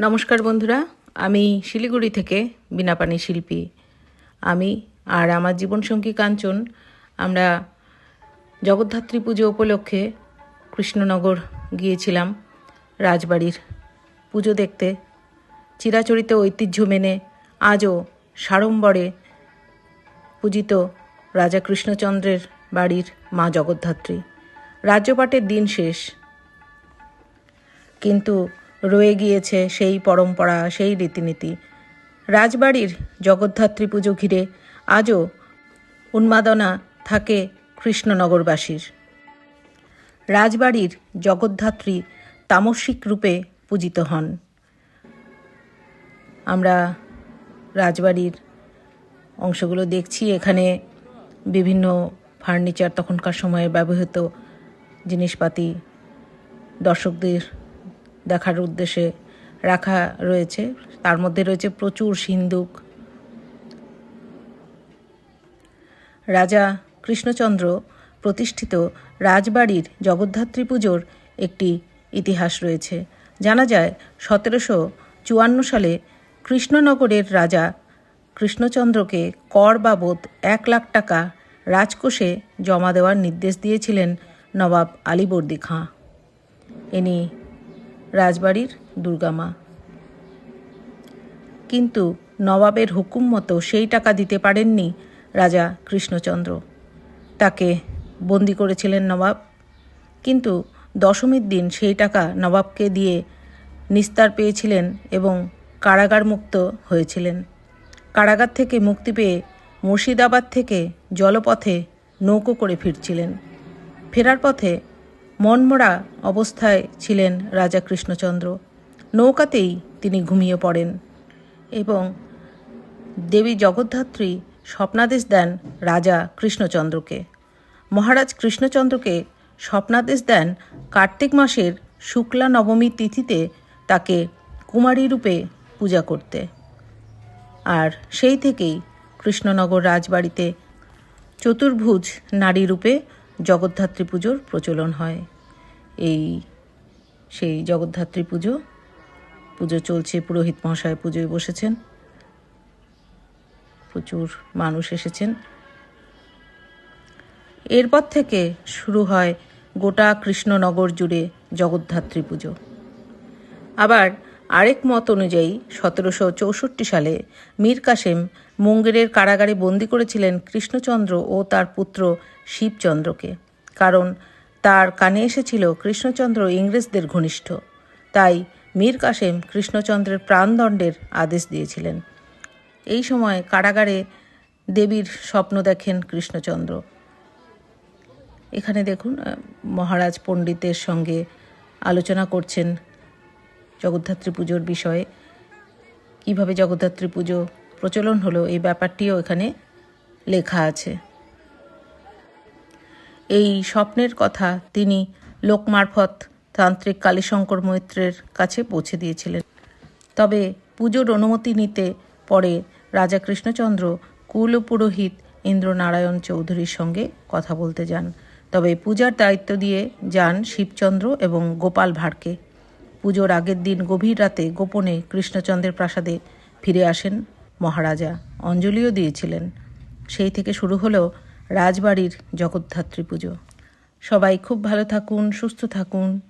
নমস্কার বন্ধুরা, আমি শিলিগুড়ি থেকে বিনাপানি শিল্পী। আমি আর আমার জীবনসঙ্গী কাঞ্চন, আমরা জগদ্ধাত্রী পুজো উপলক্ষে কৃষ্ণনগর গিয়েছিলাম রাজবাড়ির পুজো দেখতে। চিরাচরিত ঐতিহ্য মেনে আজও সাড়ম্বরে পূজিত রাজা কৃষ্ণচন্দ্রের বাড়ির মা জগদ্ধাত্রী। রাজ্যপাটের দিন শেষ। কিন্তু রয়ে গিয়েছে সেই পরম্পরা, সেই রীতিনীতি। রাজবাড়ির জগদ্ধাত্রী পুজো ঘিরে আজও উন্মাদনা থাকে কৃষ্ণনগরবাসীর। রাজবাড়ির জগদ্ধাত্রী তামসিক রূপে পূজিত হন। আমরা রাজবাড়ির অংশগুলো দেখছি। এখানে বিভিন্ন ফার্নিচার তখনকার সময়ে ব্যবহৃত জিনিসপাতি দর্শকদের দেখার উদ্দেশ্যে রাখা রয়েছে। তার মধ্যে রয়েছে প্রচুর সিন্দুক রাজা কৃষ্ণচন্দ্র প্রতিষ্ঠিত রাজবাড়ির জগদ্ধাত্রী পুজোর একটি ইতিহাস রয়েছে। জানা যায়, সতেরোশো চুয়ান্ন সালে কৃষ্ণনগরের রাজা কৃষ্ণচন্দ্রকে কর বাবদ এক লাখ টাকা রাজকোষে জমা দেওয়ার নির্দেশ দিয়েছিলেন নবাব আলীবর্দী খাঁ। ইনি রাজবাড়ির দুর্গামা কিন্তু নবাবের হুকুম মতো সেই টাকা দিতে পারেননি রাজা কৃষ্ণচন্দ্র। তাকে বন্দি করেছিলেন নবাব। কিন্তু দশমীর দিন সেই টাকা নবাবকে দিয়ে নিস্তার পেয়েছিলেন এবং কারাগার মুক্ত হয়েছিলেন। কারাগার থেকে মুক্তি পেয়ে মুর্শিদাবাদ থেকে জলপথে নৌকো করে ফিরছিলেন। ফেরার পথে মনমরা অবস্থায় ছিলেন রাজা কৃষ্ণচন্দ্র। নৌকাতেই তিনি ঘুমিয়ে পড়েন এবং দেবী জগদ্ধাত্রী স্বপ্নাদেশ দেন রাজা কৃষ্ণচন্দ্রকে। মহারাজ কৃষ্ণচন্দ্রকে স্বপ্নাদেশ দেন কার্তিক মাসের শুক্লা নবমী তিথিতে তাকে কুমারী রূপে পূজা করতে। আর সেই থেকেই কৃষ্ণনগর রাজবাড়িতে চতুর্ভুজ নারী রূপে জগদ্ধাত্রী পুজোর প্রচলন হয়। এই সেই জগদ্ধাত্রী পুজো। পুজো চলছে, পুরোহিত মহাশয় পুজোয় বসেছেন। প্রচুর মানুষ এসেছেন। এরপর থেকে শুরু হয় গোটা কৃষ্ণনগর জুড়ে জগদ্ধাত্রী পুজো। আবার আরেক মত অনুযায়ী সতেরোশো চৌষট্টি সালে মীর কাসেম মুঙ্গেরের কারাগারে বন্দি করেছিলেন কৃষ্ণচন্দ্র ও তার পুত্র শিবচন্দ্রকে। কারণ তার কানে এসেছিল কৃষ্ণচন্দ্র ইংরেজদের ঘনিষ্ঠ। তাই মীর কাসেম কৃষ্ণচন্দ্রের প্রাণদণ্ডের আদেশ দিয়েছিলেন। এই সময় কারাগারে দেবীর স্বপ্ন দেখেন কৃষ্ণচন্দ্র। এখানে দেখুন মহারাজ পণ্ডিতের সঙ্গে আলোচনা করছেন জগদ্ধাত্রী পুজোর বিষয়ে। কীভাবে জগদ্ধাত্রী পুজো প্রচলন হলো এই ব্যাপারটিও এখানে লেখা আছে। এই স্বপ্নের কথা তিনি লোকমারফত তান্ত্রিক কালীশঙ্কর মৈত্রের কাছে পৌঁছে দিয়েছিলেন। তবে পুজোর অনুমতি নিতে পরে রাজা কৃষ্ণচন্দ্র কুল পুরোহিত ইন্দ্রনারায়ণ চৌধুরীর সঙ্গে কথা বলতে যান। তবে পূজার দায়িত্ব দিয়ে যান শিবচন্দ্র এবং গোপাল ভাঁড়কে। পুজোর আগের দিন গভীর রাতে গোপনে কৃষ্ণচন্দ্রের প্রাসাদে ফিরে আসেন মহারাজা। অঞ্জলিও দিয়েছিলেন। সেই থেকে শুরু হলো রাজবাড়ির জগদ্ধাত্রী পুজো। সবাই খুব ভালো থাকুন সুস্থ থাকুন।